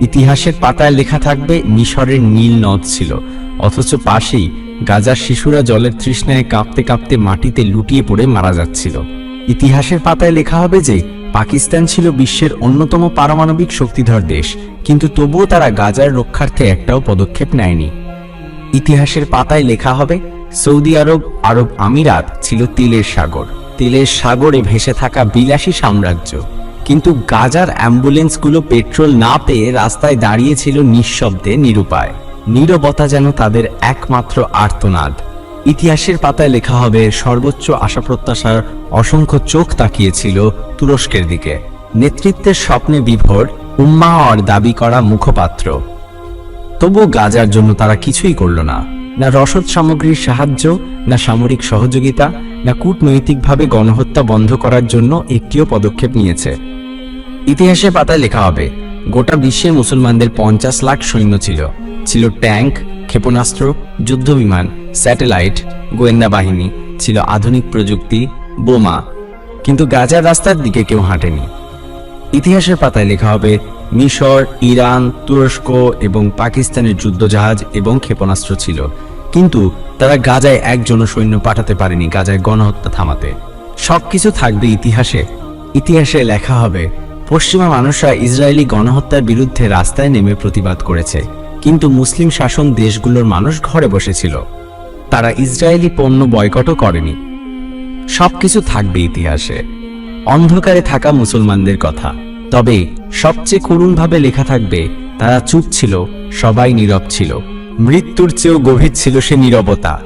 ইতিহাসের পাতায় লেখা থাকবে, মিশরের নীল নদ ছিল। অথচ পাশেই গাজার শিশুরা জলের তৃষ্ণায় কাঁপতে কাঁপতে মাটিতে লুটিয়ে পড়ে মারা যাচ্ছিল। ইতিহাসের পাতায় লেখা হবে যে, পাকিস্তান ছিল বিশ্বের অন্যতম পারমাণবিক শক্তিধর দেশ, কিন্তু তবুও তারা গাজার রক্ষার্থে একটাও পদক্ষেপ নেয়নি। ইতিহাসের পাতায় লেখা হবে, সৌদি আরব আরব আমিরাত ছিল তিলের সাগর। তিলের সাগরে ভেসে থাকা বিলাসী সাম্রাজ্য। কিন্তু গাজার অ্যাম্বুলেন্সগুলো পেট্রোল না পেয়ে রাস্তায় দাঁড়িয়েছিল নিঃশব্দে নিরুপায়। নীরবতা যেন তাদের একমাত্র আর্তনাদ। ইতিহাসের পাতায় লেখা হবে, সর্বোচ্চ আশা প্রত্যাশার অসংখ্য চোখ তাকিয়েছিল তুরস্কের দিকে। নেতৃত্বের স্বপ্নে বিভোর উম্মা হওয়ার দাবি করা মুখপাত্র। তবু গাজার জন্য তারা কিছুই করল না। না রসদ সামগ্রীর সাহায্য, না সামরিক সহযোগিতা, না কূটনৈতিকভাবে গণহত্যা বন্ধ করার জন্য একটিও পদক্ষেপ নিয়েছে। ইতিহাসের পাতায় লেখা হবে, গোটা বিশ্বে মুসলমানদের পঞ্চাশ লাখ সৈন্য ছিল। ছিল ট্যাঙ্ক, ক্ষেপণাস্ত্র, যুদ্ধবিমান, স্যাটেলাইট, গোয়েন্দা বাহিনী, ছিল আধুনিক প্রযুক্তি, বোমা। কিন্তু গাজার রাস্তার দিকে কেউ হাঁটেনি। ইতিহাসের পাতায় লেখা হবে, মিশর, ইরান, তুরস্ক এবং পাকিস্তানের যুদ্ধজাহাজ এবং ক্ষেপণাস্ত্র ছিল। কিন্তু তারা গাজায় একজনও সৈন্য পাঠাতে পারেনি, গাজায় গণহত্যা থামাতে। সবকিছু থাকবে ইতিহাসে। ইতিহাসে লেখা হবে পশ্চিমা মানুষরা ইসরায়েলি গণহত্যার বিরুদ্ধে রাস্তায় নেমে প্রতিবাদ করেছে। কিন্তু মুসলিম শাসন দেশগুলোর মানুষ ঘরে বসেছিল। তারা ইসরায়েলি পণ্য বয়কটও করেনি। সবকিছু থাকবে ইতিহাসে। অন্ধকারে থাকা মুসলমানদের কথা। তবে সবচেয়ে করুণভাবে লেখা থাকবে, তারা চুপ ছিল, সবাই নীরব ছিল। মৃত্যুর চেয়েও গভীর ছিল সে নীরবতা।